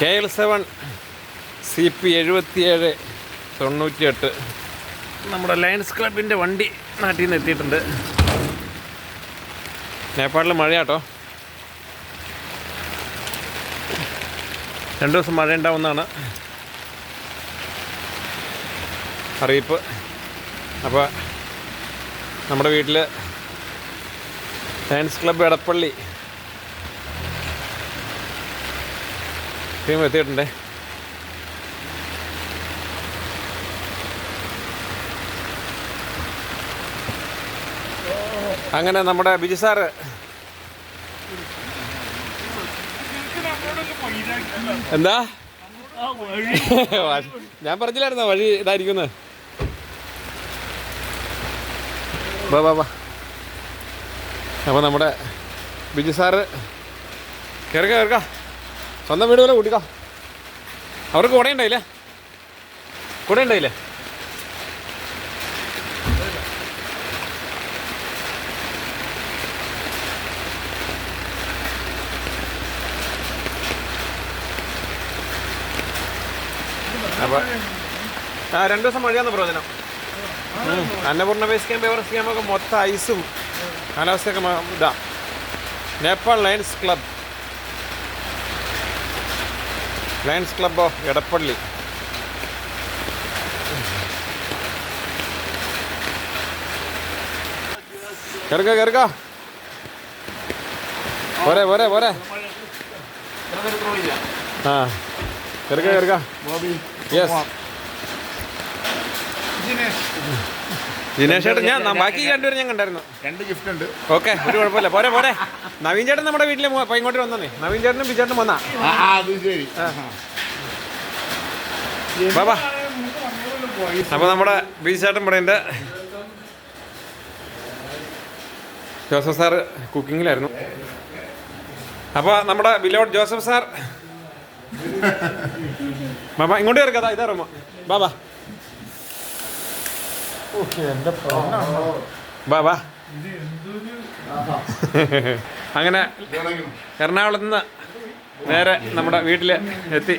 K L seven C P എഴുപത്തിയേഴ് തൊണ്ണൂറ്റിയെട്ട്. നമ്മുടെ ലയൺസ് ക്ലബിന്റെ വണ്ടി നാട്ടിൽ നിന്ന് എത്തിയിട്ടുണ്ട്. നേപ്പാളിൽ മഴയാട്ടോ? രണ്ട് ദിവസം മഴ ഉണ്ടാവുന്നതാണ്. അറിയിപ്പ്. അപ്പോൾ നമ്മുടെ വീട്ടിൽ ലയൺസ് ക്ലബ് എടപ്പള്ളി ടീം എത്തിയിട്ടുണ്ടേ. അങ്ങനെ നമ്മുടെ ബിജു സാറ് എന്താ? ഞാൻ പറഞ്ഞില്ലായിരുന്നോ വഴി ഇതായിരിക്കുന്നത് വാ വാ വാ. അപ്പോൾ നമ്മുടെ ബിജു സാറ് കയറുക കയറുക സ്വന്തം വീട് പോലെ കൂട്ടിക്കോ. അവർക്ക് കൂടെ ഉണ്ടായില്ലേ കൂടെ ഉണ്ടായില്ലേ ആ രണ്ട് ദിവസം മഴയാന്ന് പ്രവചനം. Annapurna Annapurna base camp Everest ക്യാമ്പൊക്കെ മൊത്തം ഐസും കാലാവസ്ഥയൊക്കെ ഇതാ. Nepal Lions club Lions club of Edappally. കയറുക കയറുക പോരെ പോരെ പോരെ. ആ. കയറുക കയറുക യെസ് ദിനേശ് ചേട്ടൻ ഞാൻ ബാക്കി രണ്ടുപേരും ഞാൻ കണ്ടായിരുന്നു. രണ്ട് ഗിഫ്റ്റ് ഉണ്ട്. ഓക്കെ ഒരു കുഴപ്പമില്ല. പോരെ പോരെ. നവീൻ ചേട്ടൻ നമ്മുടെ വീട്ടിൽ ഇങ്ങോട്ട് വന്നേ നവീൻ ചേട്ടനും ബിചേട്ടനും വന്നാ. ബാബാ അപ്പോൾ നമ്മുടെ ബി ചേട്ടൻ ഇവിടെ ഉണ്ട് ജോസഫ് സാർ കുക്കിങ്ങിലായിരുന്നു. അപ്പോൾ നമ്മുടെ ബിലോട്ട് ജോസഫ് സാർ. ബാബാ ഇങ്ങോട്ട് കയറി കഥ ഇതാ റൂമ. ബാബാ ബാബാ അങ്ങനെ എറണാകുളത്ത് നിന്ന് നേരെ നമ്മുടെ വീട്ടിൽ എത്തി.